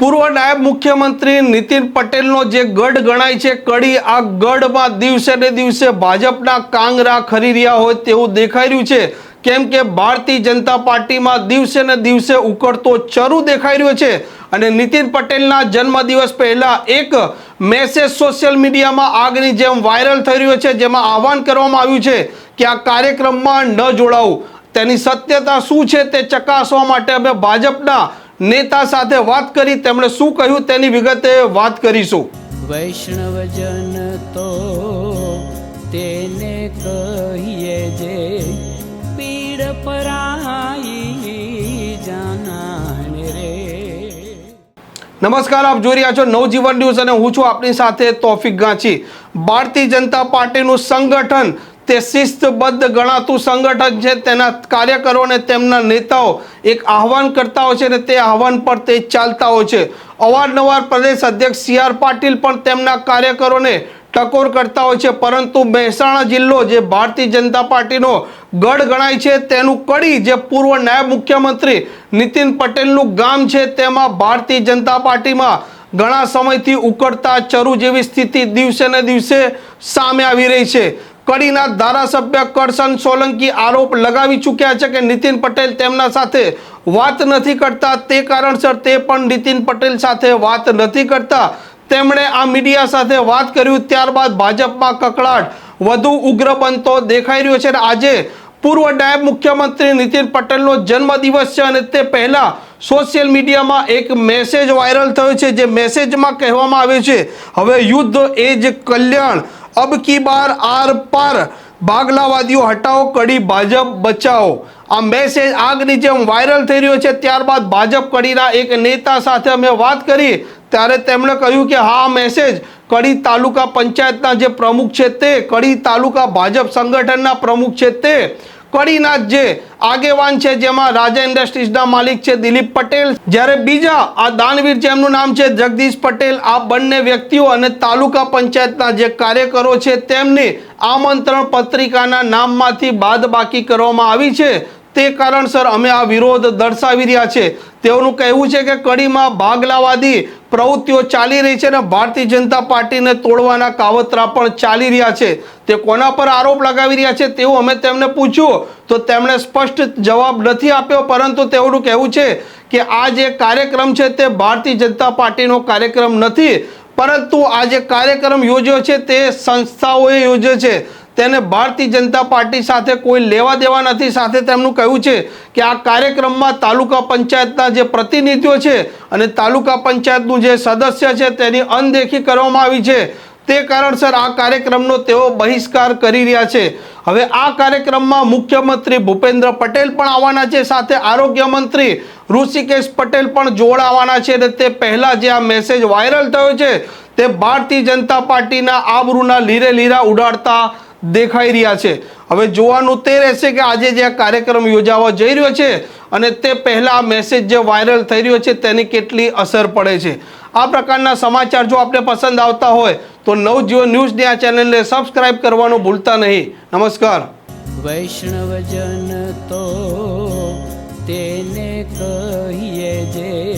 પૂર્વ નાયબ મુખ્યમંત્રી નીતિન પટેલનો જે ગઢ ગણાય છે, કડી આ ગઢમાં દિવસે ને દિવસે ભાજપના કાંગરા ખરી રહ્યા હોય તેવું દેખાઈ રહ્યું છે. કેમ કે ભારતીય જનતા પાર્ટીમાં દિવસે ને દિવસે ઉકળતો ચરુ દેખાઈ રહ્યો છે અને નીતિન પટેલના જન્મદિવસ પહેલા એક મેસેજ સોશિયલ મીડિયામાં આગની જેમ વાયરલ થઈ રહ્યો છે, જેમાં આહવાન કરવામાં આવ્યું છે કે આ કાર્યક્રમમાં ન જોડાવું. તેની સત્યતા શું છે તે ચકાસવા માટે અમે ભાજપના નેતા સાથે વાત કરી તેમણે શું કહ્યું તેની વિગતે વાત કરીશું. વૈષ્ણવજન તો તેને કહીએ જે પીડ પરાઈ જાનાને રે. નમસ્કાર આપ જોઈ રહ્યા છો નવજીવન ન્યૂઝ અને હું છું આપની સાથે તોફિક ગાંચી. ભારતીય જનતા પાર્ટીનું સંગઠન તે શિસ્તબદ્ધ ગણાતું સંગઠન છે. તેના કાર્યકરો અને તેમના નેતાઓ એક આહવાન કરતા હોય છે અને તે આહવાન પર તે ચાલતા હોય છે. અવારનવાર પ્રદેશ અધ્યક્ષ સી આર પાટીલ પણ તેમના કાર્યકરોને ટકોર કરતા હોય છે. પરંતુ મહેસાણા જિલ્લો જે ભારતીય જનતા પાર્ટીનો ગઢ ગણાય છે, તેનું કડી જે પૂર્વ નાયબ મુખ્યમંત્રી નીતિન પટેલનું ગામ છે, તેમાં ભારતીય જનતા પાર્ટીમાં ઘણા સમયથી ઉકળતા ચરુ જેવી સ્થિતિ દિવસે ને દિવસે સામે આવી રહી છે. કડીના ધારાસભ્ય કરશન સોલંકી આરોપ લગાવી ચૂક્યા છે કે નીતિન પટેલ તેમના સાથે વાત નથી કરતા. તે કારણસર તે પણ નીતિન પટેલ સાથે વાત નથી કરતા. તેમણે આ મીડિયા સાથે વાત કર્યું, ત્યારબાદ ભાજપમાં કકળાટ વધુ ઉગ્ર બનતો દેખાઈ રહ્યો છે. અને આજે પૂર્વ નાયબ મુખ્યમંત્રી નીતિન પટેલનો જન્મદિવસ છે અને તે પહેલાં સોશિયલ મીડિયામાં એક મેસેજ વાયરલ થયો છે, જે મેસેજમાં કહેવામાં આવ્યો છે, હવે યુદ્ધ એ જ કલ્યાણ અબ કી બાર આર પાર ભાગલાવાદીઓ હટાવો, કડી ભાજપ, બચાવો. આ મેસેજ આગની જેમ વાયરલ થઈ રહ્યો છે, ત્યારબાદ ભાજપ કડીના એક નેતા સાથે અમે વાત કરી. ત્યારે તેમણે કહ્યું કે હા મેસેજ કડી તાલુકા પંચાયતના જે પ્રમુખ છે તે, કડી તાલુકા ભાજપ સંગઠનના પ્રમુખ છે તે. કડીના જે આગેવાન છે જેમાં રાજા ઇન્ડસ્ટ્રીઝના માલિક છે દિલીપ પટેલ. જ્યારે બીજા આ દાનવીર જેમનું નામ છે જગદીશ પટેલ. આ બંને વ્યક્તિઓ અને તાલુકા પંચાયતના જે કાર્યકરો છે તેમની આમંત્રણ પત્રિકાના નામમાંથી બાદબાકી કરવામાં આવી છે. તે કારણસર અમે આ વિરોધ દર્શાવી રહ્યા છે. તેઓનું કહેવું છે કે કડીમાં ભાગલાવાદી પ્રવૃત્તિઓ ચાલી રહી છે અને ભારતીય જનતા પાર્ટીને તોડવાના કાવતરા પણ ચાલી રહ્યા છે. તે કોના પર આરોપ લગાવી રહ્યા છે તેવું અમે તેમને પૂછ્યું, તો તેમણે સ્પષ્ટ જવાબ નથી આપ્યો, પરંતુ તેઓનું કહેવું છે કે આ જે કાર્યક્રમ છે તે ભારતીય જનતા પાર્ટીનો કાર્યક્રમ નથી, પરંતુ આ જે કાર્યક્રમ યોજ્યો છે તે સંસ્થાઓએ યોજ્યો છે. તેને ભારતીય જનતા પાર્ટી સાથે કોઈ લેવા દેવા નથી. સાથે તેમનું કહ્યું છે કે આ કાર્યક્રમમાં તાલુકા પંચાયતના જે પ્રતિનિધિઓ છે અને તાલુકા પંચાયતનું જે સદસ્ય છે તેની અનદેખી કરવામાં આવી છે. તે કારણસર આ કાર્યક્રમનો તેઓ બહિષ્કાર કરી રહ્યા છે. હવે આ કાર્યક્રમમાં મુખ્યમંત્રી ભૂપેન્દ્ર પટેલ પણ આવવાના છે. સાથે આરોગ્ય મંત્રી ઋષિકેશ પટેલ પણ જોડાવાના છે અને તે પહેલાં જે આ મેસેજ વાયરલ થયો છે તે ભારતીય જનતા પાર્ટીના આબરૂના લીરે લીરા ઉડાડતા દેખાઈ રહ્યા છે. હવે જોવાનું તે રહેશે કે આજે જે આ કાર્યક્રમ યોજાવા જઈ રહ્યો છે અને તે પહેલાં મેસેજ જે વાયરલ થઈ રહ્યો છે તેની કેટલી અસર પડે છે. આ પ્રકારના સમાચાર જો આપને પસંદ આવતા હોય તો નવજીવન ન્યૂઝની આ ચેનલને સબસ્ક્રાઇબ કરવાનું ભૂલતા નહીં. નમસ્કાર. વૈષ્ણવજન તો તેને કહીએ જે